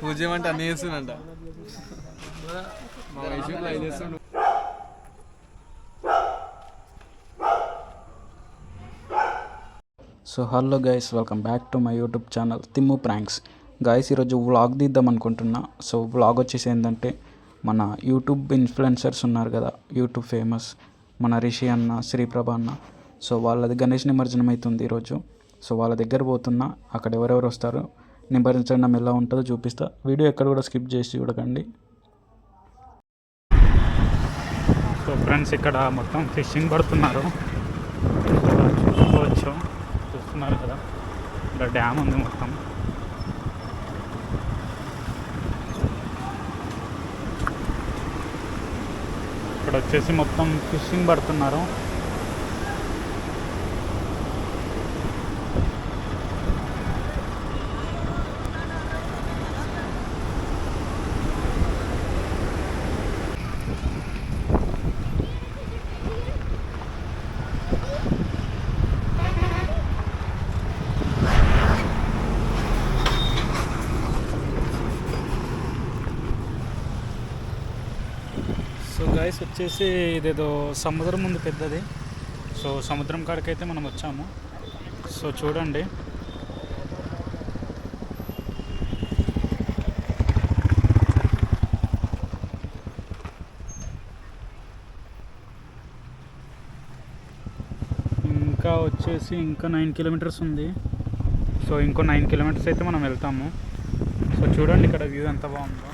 పూజ చేయమంటే అన్నీ చేస్తుందంట మా వైశ్యంలో లైవ్ చేస్తుండు. So hello guys welcome back to my YouTube channel Timmu pranks guys ఈరోజు వ్లాగ్ తీద్దాం అనుకుంటున్నా. సో వ్లాగ్ వచ్చేసి ఏంటంటే మన యూట్యూబ్ ఇన్ఫ్లుయెన్సర్స్ ఉన్నారు కదా యూట్యూబ్ ఫేమస్ మన రిషి అన్న శ్రీప్రభ అన్న. సో వాళ్ళది గణేష్ నిమజ్జనం అవుతుంది ఈరోజు. సో వాళ్ళ దగ్గర పోతున్నా అక్కడ ఎవరెవరు వస్తారు? నిమజ్జనం ఎలా ఉంటుందో చూపిస్తా. వీడియో ఎక్కడ కూడా స్కిప్ చేసి చూడకండి. సో ఫ్రెండ్స్ ఇక్కడ మొత్తం ఫిషింగ్ పడుతున్నారు. చూసుకోవచ్చు. చూస్తున్నారు కదా. ఇక్కడ డ్యామ్ ఉంది మొత్తం. ఇక్కడ వచ్చేసి మొత్తం ఫిషింగ్ పడుతున్నారు. ప్లేస్ వచ్చేసి ఇదేదో సముద్రం ఉంది పెద్దది. సో సముద్రం కాడికైతే మనం వచ్చాము. సో చూడండి. ఇంకా వచ్చేసి ఇంకా నైన్ కిలోమీటర్స్ ఉంది. సో ఇంకో నైన్ కిలోమీటర్స్ అయితే మనం వెళ్తాము. సో చూడండి ఇక్కడ వ్యూ ఎంత బాగుందో.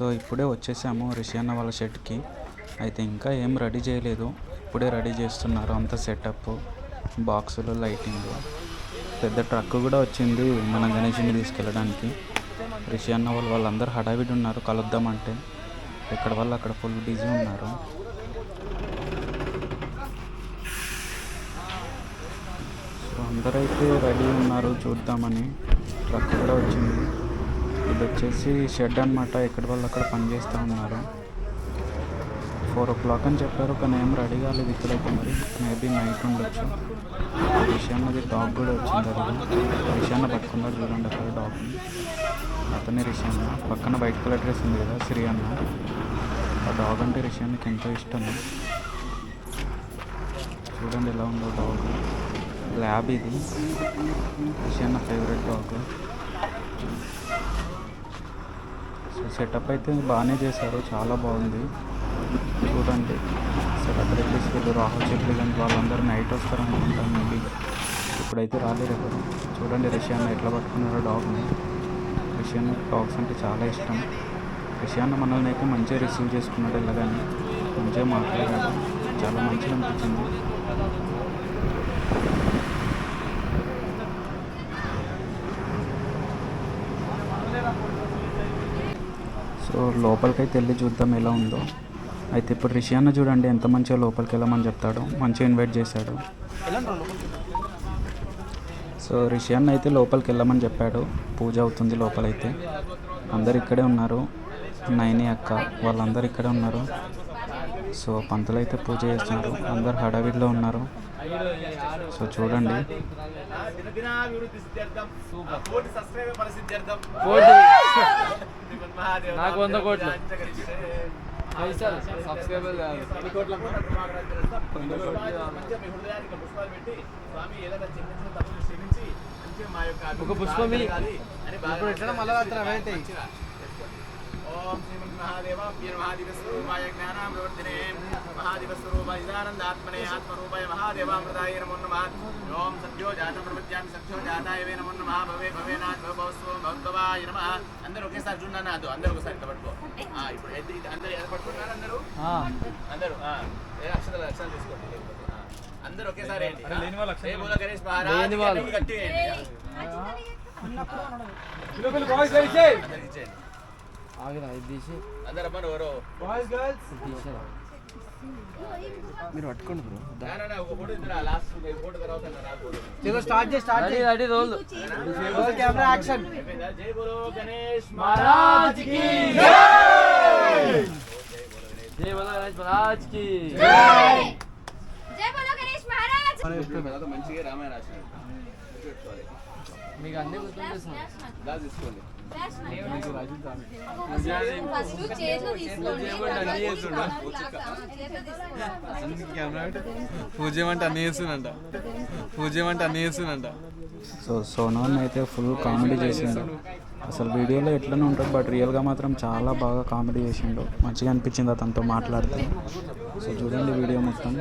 సో ఇప్పుడే వచ్చేసాము రిషి అన్న వాళ్ళ షెడ్కి. అయితే ఇంకా ఏం రెడీ చేయలేదు. ఇప్పుడే రెడీ చేస్తున్నారు అంత సెటప్ బాక్సులు లైటింగ్. పెద్ద ట్రక్ కూడా వచ్చింది మన గణేషుని తీసుకెళ్ళడానికి. రిషి అన్న వాళ్ళు వాళ్ళందరూ హడావిడి ఉన్నారు కలుద్దామంటే. ఎక్కడ వాళ్ళు అక్కడ ఫుల్ బిజీ ఉన్నారు. సో అందరైతే రెడీ ఉన్నారు చూద్దామని. ట్రక్ కూడా వచ్చింది. ఇది వచ్చేసి షెడ్ అనమాట ఎక్కడ వాళ్ళు అక్కడ పనిచేస్తూ ఉన్నారు. ఫోర్ ఓ క్లాక్ అని చెప్పారు కానీ ఏం రెడీ కాలేదు ఇక్కడైతే మరి. మేబీ నైట్ ఉండొచ్చు. రిషాన్నది డాగ్ కూడా వచ్చింది అది రిషాన్న పట్టుకున్నారు చూడండి అక్కడ డాగ్ని అతనే రిషాన్న పక్కన వైట్ కలర్ డ్రెస్ ఉంది కదా శ్రీ అన్న. ఆ డాగ్ అంటే రిషాన్కి ఎంతో ఇష్టం. చూడండి ఎలా ఉందో డాగ్ ల్యాబ్ ఇది. రిషాన్న ఫేవరెట్ డాగ్ సో సెటప్ అయితే బాగానే చేశారు. చాలా బాగుంది. చూడండి. సెటప్ రిలీజ్ వీళ్ళు రాహుల్ చెట్లు కానీ వాళ్ళందరూ నైట్ వస్తారు అనుకుంటాను మేబీ. ఇప్పుడైతే రాలేరు ఎవరు. చూడండి రష్యాన్ ఎట్లా పట్టుకున్నారో డాగ్ని రష్యాన్ డాగ్స్ అంటే చాలా ఇష్టం. రష్యాన్ మనల్ని అయితే మంచిగా రిసీవ్ చేసుకున్నాడు ఇలాగని మంచిగా మాట్లాడాడు. చాలా మంచిగా అనిపించింది. సో లోపలికైతే వెళ్ళి చూద్దాం ఎలా ఉందో. అయితే ఇప్పుడు రిషి అన్న చూడండి ఎంత మంచిగా లోపలికి వెళ్ళమని చెప్తాడు. మంచిగా ఇన్వైట్ చేశాడు. సో రిషి అన్న అయితే లోపలికి వెళ్ళమని చెప్పాడు. పూజ అవుతుంది లోపలైతే. అందరు ఇక్కడే ఉన్నారు. నైని అక్క వాళ్ళందరూ ఇక్కడే ఉన్నారు. సో పంతులు అయితే పూజ చేస్తున్నారు. అందరు హడావిడిలో ఉన్నారు. సో చూడండి. నాకు వంద కోట్లు. పైసలు సబ్స్క్రైబర్ ఒక పుష్పమి. ఇప్పుడు ఎట్లా మళ్ళా రాత్రి అవైతే ఓం శ్రీమన్ మహాదేవ ప్రియ మహాదివస్వరూపాయ జ్ఞానామృవర్తినే మహాదివస్వరూపాయ ఇదానందాత్మనే ఆత్మరూపాయ మహాదేవామృతాయ నమో నమః ఓం సత్యో జాతం ప్రపంచామి సత్యో జాతాయ వే నమో నమః భవే భవేనాథ్ భవస్వ భవద్భవాయ నమః అందరూ ఒకేసారి చూడన్నా అదు అందరూ ఒకసారి ఇట్లా పట్టుకో ఆ, ఇప్పుడు అందరూ ఎలా పట్టుకున్నారు అందరూ అందరూ ఆ, ఏ అక్షరాలు అక్షరాలు తీసుకోండి. అందరూ ఒకేసారి ఏంటి జై బోలో గణేష్ మహారాజ్ ఏంటి? అందరికి ఇచ్చేయండి. ఆగిన ఇది తీసి తీసాను మీరు పట్టుకోండి బ్రో స్టార్ట్ చేసి స్టార్ట్ చేసి అది రోల్ రోల్ కెమెరా యాక్షన్ జై బోలో గణేష్ మహారాజ్ కి జై జై బోలో గణేష్ మహారాజ్ కి జై జై బోలో గణేష్ మహారాజ్ మనం మంచిగా రామాయణ రాశారు మీకు అన్ని గుర్తు చేస్తున్నాం దాస్ తీసుకోండి ఫస్ట్ చేతిలో తీసుకోండి పూజ ఏమంటే అన్ని చేస్తుందంట పూజ ఏమంటే అన్ని చేస్తుందంట సో సోనాన్ అయితే ఫుల్ కామెడీ చేసిండు. అసలు వీడియోలో ఎట్లనే ఉంటుంది బట్ రియల్గా మాత్రం చాలా బాగా కామెడీ చేసిండు. మంచిగా అనిపించింది అతనితో మాట్లాడితే. సో చూడండి వీడియో మొత్తం.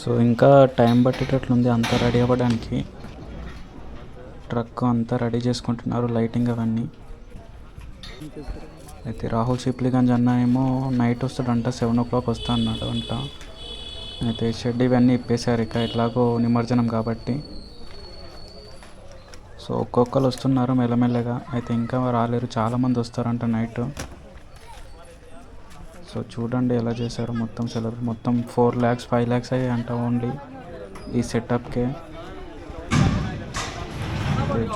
సో ఇంకా టైం పట్టేటట్లుంది అంతా రెడీ అవ్వడానికి. ట్రక్ అంతా రెడీ చేసుకుంటున్నారు లైటింగ్ అవన్నీ. అయితే రాహుల్ సిప్లిగంజ్ అన్న ఏమో నైట్ వస్తాడంట సెవెన్ ఓ క్లాక్ వస్తా అన్నాడు అంట అయితే షెడ్ ఇవన్నీ ఇప్పేశారు. ఇక ఎట్లాగో నిమజ్జనం కాబట్టి. సో ఒక్కొక్కరు వస్తున్నారు మెల్లమెల్లగా. అయితే ఇంకా రాలేరు. చాలామంది వస్తారంట నైట్. సో చూడండి ఎలా చేశారు మొత్తం సెలబ్రేట్ మొత్తం ఫోర్ ల్యాక్స్ ఫైవ్ ల్యాక్స్ అయ్యి అంట ఓన్లీ ఈ సెటప్కే.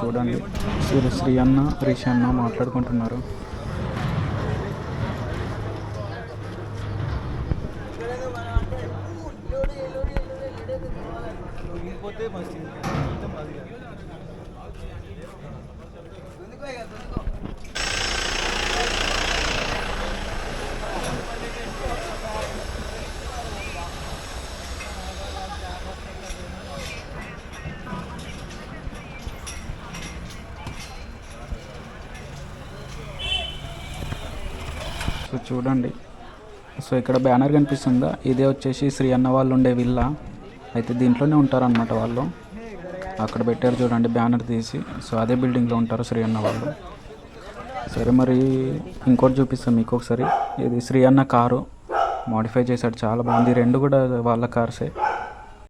చూడండి. శ్రీ శ్రీ అన్న రిషి అన్న మాట్లాడుకుంటున్నారు. సో చూడండి. సో ఇక్కడ బ్యానర్ కనిపిస్తుందా? ఇదే వచ్చేసి శ్రీ అన్న వాళ్ళు ఉండే విల్లా. అయితే దీంట్లోనే ఉంటారన్నమాట వాళ్ళు. అక్కడ పెట్టారు చూడండి బ్యానర్ తీసి. సో అదే బిల్డింగ్లో ఉంటారు శ్రీ అన్న వాళ్ళు. సరే మరి ఇంకోటి చూపిస్తాను మీకు ఒకసారి. ఇది శ్రీ అన్న కారు. మోడిఫై చేశాడు. చాలా బాగుంది. రెండు కూడా వాళ్ళ కార్సే